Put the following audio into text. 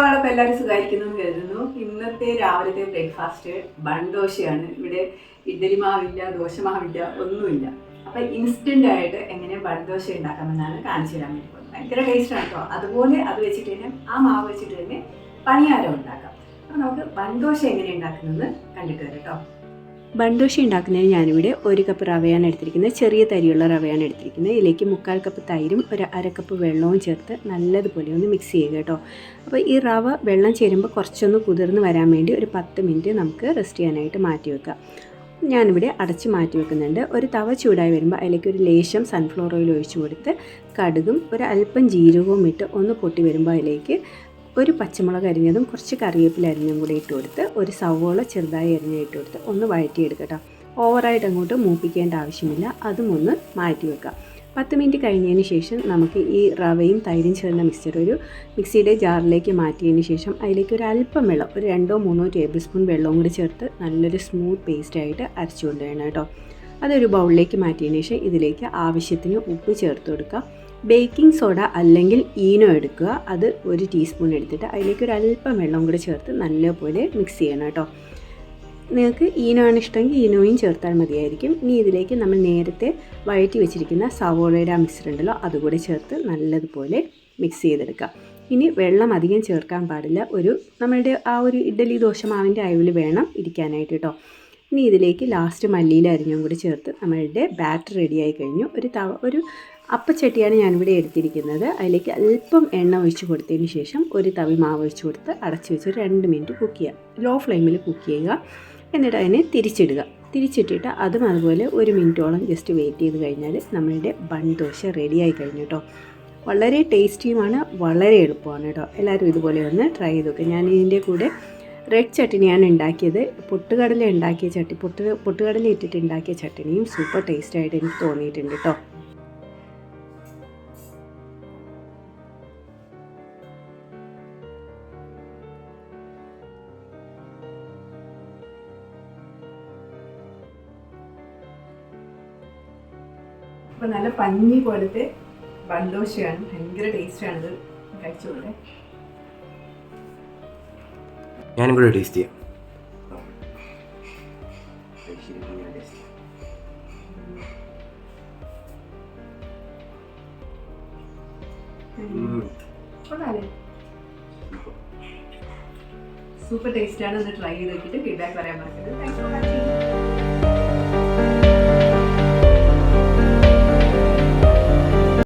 അപ്പോൾ എല്ലാവരും സുഖമായിരിക്കുന്നു എന്ന് കരുതുന്നു. ഇന്നത്തെ രാവിലത്തെ ബ്രേക്ക്ഫാസ്റ്റ് ബൺദോശയാണ് ഇവിടെ ഇഡ്ഡലി മാവില്ല ദോശ മാവില്ല ഒന്നുമില്ല. അപ്പം ഇൻസ്റ്റന്റ് ആയിട്ട് എങ്ങനെ ബൺദോശ ഉണ്ടാക്കാമെന്നാണ് കാണിച്ചു തരാൻ വേണ്ടി പോകുന്നത്. ഭയങ്കര ടേസ്റ്റാണ് കേട്ടോ അതുപോലെ അത് വെച്ചിട്ട് തന്നെ ആ മാവ് വെച്ചിട്ട് തന്നെ പണിയാരം ഉണ്ടാക്കാം. അപ്പം നമുക്ക് ബൺദോശ എങ്ങനെ ഉണ്ടാക്കുന്നതെന്ന് കണ്ടിട്ട് വരാം കേട്ടോ ബൺദോശ ഉണ്ടാക്കുന്നതിന് ഞാനിവിടെ ഒരു കപ്പ് റവയാണ് എടുത്തിരിക്കുന്നത്. ചെറിയ തരിയുള്ള റവയാണ് എടുത്തിരിക്കുന്നത്. ഇതിലേക്ക് മുക്കാൽ കപ്പ് തൈരും ഒരു അര കപ്പ് വെള്ളവും ചേർത്ത് നല്ലതുപോലെ ഒന്ന് മിക്സ് ചെയ്യുക കേട്ടോ. അപ്പോൾ ഈ റവ വെള്ളം ചേരുമ്പോൾ കുറച്ചൊന്ന് കുതിർന്ന് വരാൻ വേണ്ടി ഒരു പത്ത് മിനിറ്റ് നമുക്ക് റെസ്റ്റ് ചെയ്യാനായിട്ട് മാറ്റി വെക്കാം. ഞാനിവിടെ അടച്ച് മാറ്റി വെക്കുന്നുണ്ട്. ഒരു തവ ചൂടായി വരുമ്പോൾ അതിലേക്ക് ഒരു ലേശം സൺഫ്ലവർ ഓയിൽ ഒഴിച്ചു കൊടുത്ത് കടുകും ഒരു അല്പം ജീരകവും ഇട്ട് ഒന്ന് പൊട്ടി വരുമ്പോൾ അതിലേക്ക് ഒരു പച്ചമുളക് അരിഞ്ഞതും കുറച്ച് കറിവേപ്പില അരിഞ്ഞതും കൂടി ഇട്ട് കൊടുത്ത് ഒരു സവോള ചെറുതായി അരിഞ്ഞ് ഇട്ട് കൊടുത്ത് ഒന്ന് വഴറ്റിയെടുക്കട്ടോ ഓവറായിട്ട് അങ്ങോട്ട് മൂപ്പിക്കേണ്ട ആവശ്യമില്ല. അതും ഒന്ന് മാറ്റി വെക്കാം. പത്ത് മിനിറ്റ് കഴിഞ്ഞതിന് ശേഷം നമുക്ക് ഈ റവയും തൈരും ചേർന്ന മിക്സ്ചർ ഒരു മിക്സിയുടെ ജാറിലേക്ക് മാറ്റിയതിന് ശേഷം അതിലേക്ക് ഒരു അല്പം വെള്ളം ഒരു രണ്ടോ മൂന്നോ ടേബിൾ സ്പൂൺ വെള്ളവും കൂടി ചേർത്ത് നല്ലൊരു സ്മൂത്ത് പേസ്റ്റ് ആയിട്ട് അരച്ചു കൊണ്ടുവരണം കേട്ടോ അതൊരു ബൗളിലേക്ക് മാറ്റിയതിന് ശേഷം ഇതിലേക്ക് ആവശ്യത്തിന് ഉപ്പ് ചേർത്ത് കൊടുക്കുക ബേക്കിംഗ് സോഡ അല്ലെങ്കിൽ ഈനോ എടുക്കുക. അത് ഒരു ടീസ്പൂൺ എടുത്തിട്ട് അതിലേക്ക് ഒരു അല്പം വെള്ളം കൂടി ചേർത്ത് നല്ലപോലെ മിക്സ് ചെയ്യണം കേട്ടോ. നിങ്ങൾക്ക് ഈനോ ആണ് ഇഷ്ടമെങ്കിൽ ഈനോയും ചേർത്താൽ മതിയായിരിക്കും. ഇനി ഇതിലേക്ക് നമ്മൾ നേരത്തെ വഴറ്റി വെച്ചിരിക്കുന്ന സവോളയുടെ ആ മിക്സർ ഉണ്ടല്ലോ അതുകൂടി ചേർത്ത് നല്ലതുപോലെ മിക്സ് ചെയ്തെടുക്കുക. ഇനി വെള്ളം അധികം ചേർക്കാൻ പാടില്ല. ഒരു നമ്മളുടെ ആ ഒരു ഇഡ്ഡലി ദോശ മാവിന്റെ അയവിൽ വേണം ഇരിക്കാനായിട്ട് കേട്ടോ. ഇനി ഇതിലേക്ക് ലാസ്റ്റ് മല്ലിയില അരിഞ്ഞും കൂടി ചേർത്ത് നമ്മളുടെ ബാറ്റർ റെഡിയായി കഴിഞ്ഞു. ഒരു തവ ഒരു അപ്പച്ചട്ടിയാണ് ഞാനിവിടെ എടുത്തിരിക്കുന്നത്. അതിലേക്ക് അല്പം എണ്ണ ഒഴിച്ച് കൊടുത്തതിന് ശേഷം ഒരു തവി മാവ് ഒഴിച്ച് കൊടുത്ത് അടച്ചു വെച്ച് രണ്ട് മിനിറ്റ് കുക്ക് ചെയ്യുക ലോ ഫ്ലെയിമിൽ കുക്ക് ചെയ്യുക. എന്നിട്ട് അതിനെ തിരിച്ചിടുക. തിരിച്ചിട്ടിട്ട് അതും അതുപോലെ ഒരു മിനിറ്റോളം ജസ്റ്റ് വെയിറ്റ് ചെയ്ത് കഴിഞ്ഞാൽ നമ്മളുടെ ബൺ ദോശ റെഡിയായി കഴിഞ്ഞു കേട്ടോ വളരെ ടേസ്റ്റിയുമാണ് വളരെ എളുപ്പമാണ് കേട്ടോ എല്ലാവരും ഇതുപോലെ ഒന്ന് ട്രൈ ചെയ്ത് നോക്കുക ഞാൻ ഇതിന്റെ കൂടെ റെഡ് ചട്ടിനിയാണ് ഉണ്ടാക്കിയത്. പൊട്ടുകടല ഉണ്ടാക്കിയ ചട്ടി പൊട്ട് പൊട്ടുകടല ഇട്ടിട്ട് ഉണ്ടാക്കിയ ചട്ടിനിയും സൂപ്പർ ടേസ്റ്റായിട്ട് എനിക്ക് തോന്നിയിട്ടുണ്ട് കേട്ടോ അപ്പം നല്ല പഞ്ഞി പോലത്തെ ബണ്ടോശയാണ് ഭയങ്കര ടേസ്റ്റാണ് ഇത് കഴിച്ചോളെ ഞാനും കൂടെ ടേസ്റ്റ് ചെയ്യാം. സൂപ്പർ ടേസ്റ്റാണ്. ഒന്ന് ട്രൈ ചെയ്ത് നോക്കിയിട്ട് ഫീഡ്ബാക്ക് പറയാൻ മറക്കരുത്. Thanks for watching